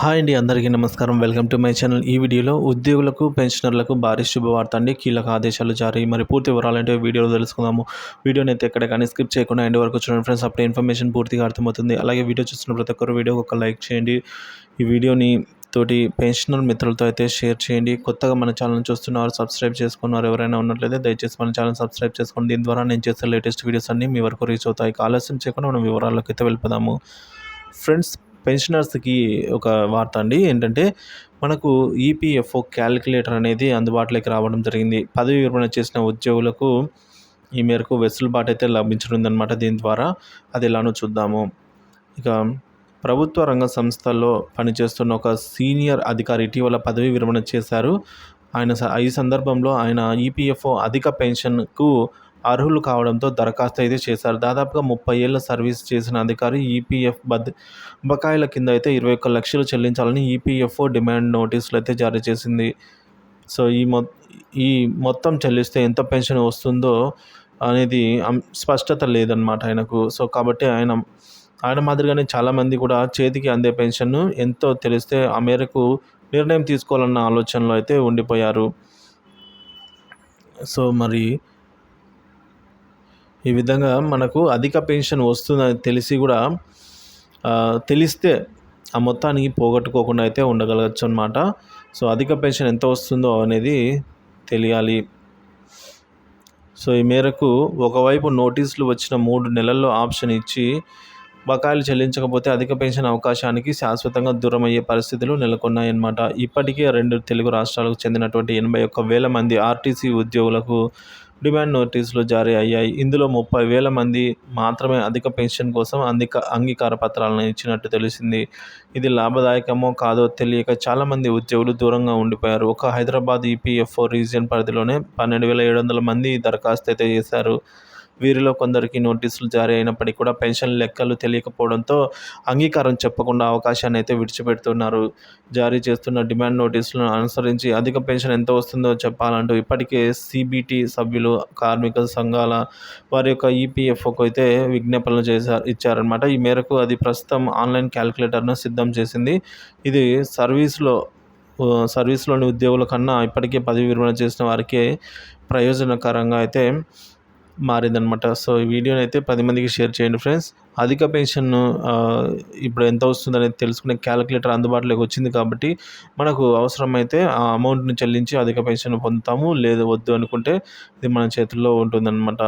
Hi అండి అందరికీ నమస్కారం. Welcome to my channel. ఈ వీడియోలో ఉద్యోగులకు పెన్షనర్లకు భారీ శుభవార్త అండి. కీలక ఆదేశాలు జారీ. మరి పూర్తి వివరాలంటే వీడియోలో తెలుసుకుందాము. వీడియోని అయితే ఎక్కడ కానీ స్కిప్ చేయకుండా ఎండ్ వరకు చూడండి ఫ్రెండ్స్. అప్పుడు ఇన్ఫర్మేషన్ పూర్తిగా అర్థమవుతుంది. అలాగే వీడియో చూస్తున్న ప్రతి ఒక్కరు వీడియో ఒక లైక్ చేయండి. ఈ వీడియోని తోటి పెన్షనర్ మిత్రులతో అయితే షేర్ చేయండి. కొత్తగా మన ఛానల్ చూస్తున్నారు సబ్స్క్రైబ్ చేసుకున్నారు ఎవరైనా ఉన్నట్లయితే దయచేసి మన ఛానల్ సబ్స్క్రైబ్ చేసుకోండి. దీని ద్వారా నేను చేసే లేటెస్ట్ వీడియోస్ అన్నీ మీ వరకు రీచ్ అవుతాయి. ఆలస్యం చేయకుండా మనం వివరాల్లోకి అయితే వెళ్ళిపోదాము. ఫ్రెండ్స్ పెన్షనర్స్కి ఒక వార్త అండి. ఏంటంటే మనకు ఈపీఎఫ్ఓ క్యాలిక్యులేటర్ అనేది అందుబాటులోకి రావడం జరిగింది. పదవి విరమణ చేసిన ఉద్యోగులకు ఈ మేరకు వెసులుబాటు అయితే లభించనుందనమాట దీని ద్వారా. అది ఎలానో చూద్దాము. ఇక ప్రభుత్వ రంగ సంస్థల్లో పనిచేస్తున్న ఒక సీనియర్ అధికారి ఇటీవల పదవి విరమణ చేశారు. ఆయన ఈ సందర్భంలో ఆయన ఈపీఎఫ్ఓ అధిక పెన్షన్కు అర్హులు కావడంతో దరఖాస్తు అయితే చేశారు. దాదాపుగా ముప్పై ఏళ్ళ సర్వీస్ చేసిన అధికారి ఈపీఎఫ్ బద్ బకాయిల కింద అయితే ఇరవై ఒక్క లక్షలు చెల్లించాలని ఈపీఎఫ్ఓ డిమాండ్ నోటీసులు అయితే జారీ చేసింది. సో ఈ మొ ఈ మొత్తం చెల్లిస్తే ఎంత పెన్షన్ వస్తుందో అనేది స్పష్టత లేదనమాట ఆయనకు. సో కాబట్టి ఆయన ఆయన మాదిరిగానే చాలామంది కూడా చేతికి అందే పెన్షన్ను ఎంతో తెలిస్తే ఆ మేరకు నిర్ణయం తీసుకోవాలన్న ఆలోచనలో అయితే ఉండిపోయారు. సో మరి ఈ విధంగా మనకు అధిక పెన్షన్ వస్తుందని తెలిసి కూడా తెలిస్తే ఆ మొత్తానికి పోగొట్టుకోకుండా అయితే ఉండగలగచ్చు అనమాట సో అధిక పెన్షన్ ఎంత వస్తుందో అనేది తెలియాలి. సో ఈ మేరకు ఒకవైపు నోటీసులు వచ్చిన మూడు నెలల్లో ఆప్షన్ ఇచ్చి బకాయిలు చెల్లించకపోతే అధిక పెన్షన్ అవకాశానికి శాశ్వతంగా దూరం అయ్యే పరిస్థితులు నెలకొన్నాయన్నమాట ఇప్పటికే రెండు తెలుగు రాష్ట్రాలకు చెందినటువంటి ఎనభై ఒక్క వేల మంది ఆర్టీసీ ఉద్యోగులకు డిమాండ్ నోటీసులు జారీ అయ్యాయి. ఇందులో ముప్పై వేల మంది మాత్రమే అధిక పెన్షన్ కోసం అందిక అంగీకార పత్రాలను ఇచ్చినట్టు తెలిసింది. ఇది లాభదాయకమో కాదో తెలియక చాలామంది ఉద్యోగులు దూరంగా ఉండిపోయారు. ఒక హైదరాబాద్ ఈపీఎఫ్ఓ రీజియన్ పరిధిలోనే పన్నెండు వేల ఏడు వందల మంది దరఖాస్తు అయితే చేశారు. వీరిలో కొందరికి నోటీసులు జారీ అయినప్పటికీ కూడా పెన్షన్ లెక్కలు తెలియకపోవడంతో అంగీకారం చెప్పకుండా అవకాశాన్ని అయితే విడిచిపెడుతున్నారు. జారీ చేస్తున్న డిమాండ్ నోటీసులను అనుసరించి అధిక పెన్షన్ ఎంత వస్తుందో చెప్పాలంటూ ఇప్పటికే సిబిటి సభ్యులు కార్మిక సంఘాల వారి యొక్క ఈపీఎఫ్ఓకు అయితే విజ్ఞాపనలు చేశారు ఇచ్చారనమాట ఈ మేరకు అది ప్రస్తుతం ఆన్లైన్ క్యాలిక్యులేటర్ను సిద్ధం చేసింది. ఇది సర్వీస్లో సర్వీస్లోని ఉద్యోగుల కన్నా ఇప్పటికే పదవి విరమణ చేసిన వారికే ప్రయోజనకరంగా అయితే మారిందనమాట సో ఈ వీడియోని అయితే పది మందికి షేర్ చేయండి ఫ్రెండ్స్. అధిక పెన్షన్ ఇప్పుడు ఎంత వస్తుందనేది తెలుసుకునే క్యాలిక్యులేటర్ అందుబాటులోకి వచ్చింది కాబట్టి మనకు అవసరమైతే ఆ అమౌంట్ని చెల్లించి అధిక పెన్షన్ పొందుతాము లేదు వద్దు అనుకుంటే ఇది మన చేతుల్లో ఉంటుందన్నమాట.